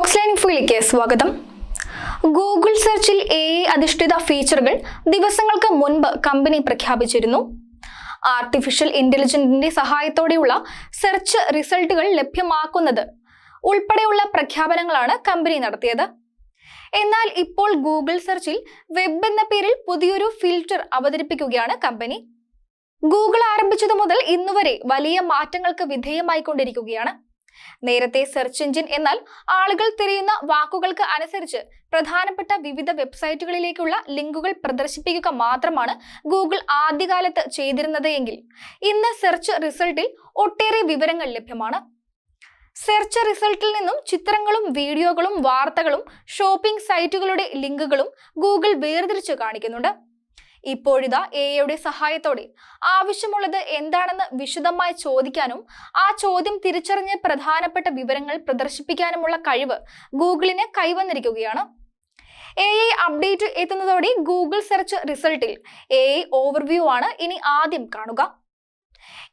Fox line ഇൻഫോയിലേക്ക് സ്വാഗതം. Google സെർച്ചിൽ A അധിഷ്ഠിത ഫീച്ചറുകൾ ദിവസങ്ങൾക്ക് മുൻപ് കമ്പനി പ്രഖ്യാപിച്ചിരുന്നു. ആർട്ടിഫിഷ്യൽ ഇന്റലിജൻസിന്റെ സഹായത്തോടെയുള്ള സെർച്ച് റിസൾട്ടുകൾ ലഭ്യമാക്കുന്നത് ഉൾപ്പെടെയുള്ള പ്രഖ്യാപനങ്ങളാണ് കമ്പനി നടത്തിയത്. എന്നാൽ ഇപ്പോൾ ഗൂഗിൾ സെർച്ചിൽ വെബ് എന്ന പേരിൽ പുതിയൊരു ഫിൽറ്റർ അവതരിപ്പിക്കുകയാണ് കമ്പനി ഗൂഗിൾ ആരംഭിച്ചതു മുതൽ ഇന്നുവരെ വലിയ മാറ്റങ്ങൾക്ക് വിധേയമായിക്കൊണ്ടിരിക്കുകയാണ്. നേരത്തെ സെർച്ച് എഞ്ചിൻ എന്നാൽ ആളുകൾ തിരയുന്ന വാക്കുകൾക്ക് അനുസരിച്ച് പ്രധാനപ്പെട്ട വിവിധ വെബ്സൈറ്റുകളിലേക്കുള്ള ലിങ്കുകൾ പ്രദർശിപ്പിക്കുക മാത്രമാണ് ഗൂഗിൾ ആദ്യകാലത്ത് ചെയ്തിരുന്നത് എങ്കിൽ. ഇന്ന് സെർച്ച് റിസൾട്ടിൽ ഒട്ടേറെ വിവരങ്ങൾ ലഭ്യമാണ്. സെർച്ച് റിസൾട്ടിൽ നിന്നും ചിത്രങ്ങളും വീഡിയോകളും വാർത്തകളും ഷോപ്പിംഗ് സൈറ്റുകളുടെ ലിങ്കുകളും ഗൂഗിൾ വേർതിരിച്ച് കാണിക്കുന്നുണ്ട്. ഇപ്പോഴിതാ എ എയുടെ സഹായത്തോടെ. ആവശ്യമുള്ളത് എന്താണെന്ന് വിശദമായി ചോദിക്കാനും ആ ചോദ്യം തിരിച്ചറിഞ്ഞ് പ്രധാനപ്പെട്ട വിവരങ്ങൾ പ്രദർശിപ്പിക്കാനുമുള്ള കഴിവ് ഗൂഗിളിന് കൈവന്നിരിക്കുകയാണ്. എ ഐ അപ്ഡേറ്റ് എത്തുന്നതോടെ ഗൂഗിൾ സെർച്ച് റിസൾട്ടിൽ എ ഐ ഓവർവ്യൂ ആണ് ഇനി ആദ്യം കാണുക.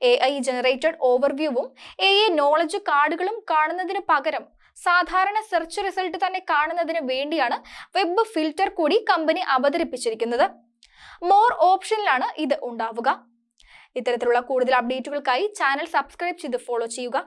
എ ഐ ജനറേറ്റഡ് ഓവർവ്യൂവും എ ഐ നോളജ് കാർഡുകളും കാണുന്നതിന് പകരം സാധാരണ സെർച്ച് റിസൾട്ട് തന്നെ കാണുന്നതിന് വേണ്ടിയാണ് വെബ് ഫിൽറ്റർ കൂടി കമ്പനി അവതരിപ്പിച്ചിരിക്കുന്നത്. മോർ ഓപ്ഷനിലാണ് ഇത് ഉണ്ടാവുക. ഇത്തരത്തിലുള്ള കൂടുതൽ അപ്ഡേറ്റുകൾക്കായി ചാനൽ സബ്സ്ക്രൈബ് ചെയ്ത് ഫോളോ ചെയ്യുക.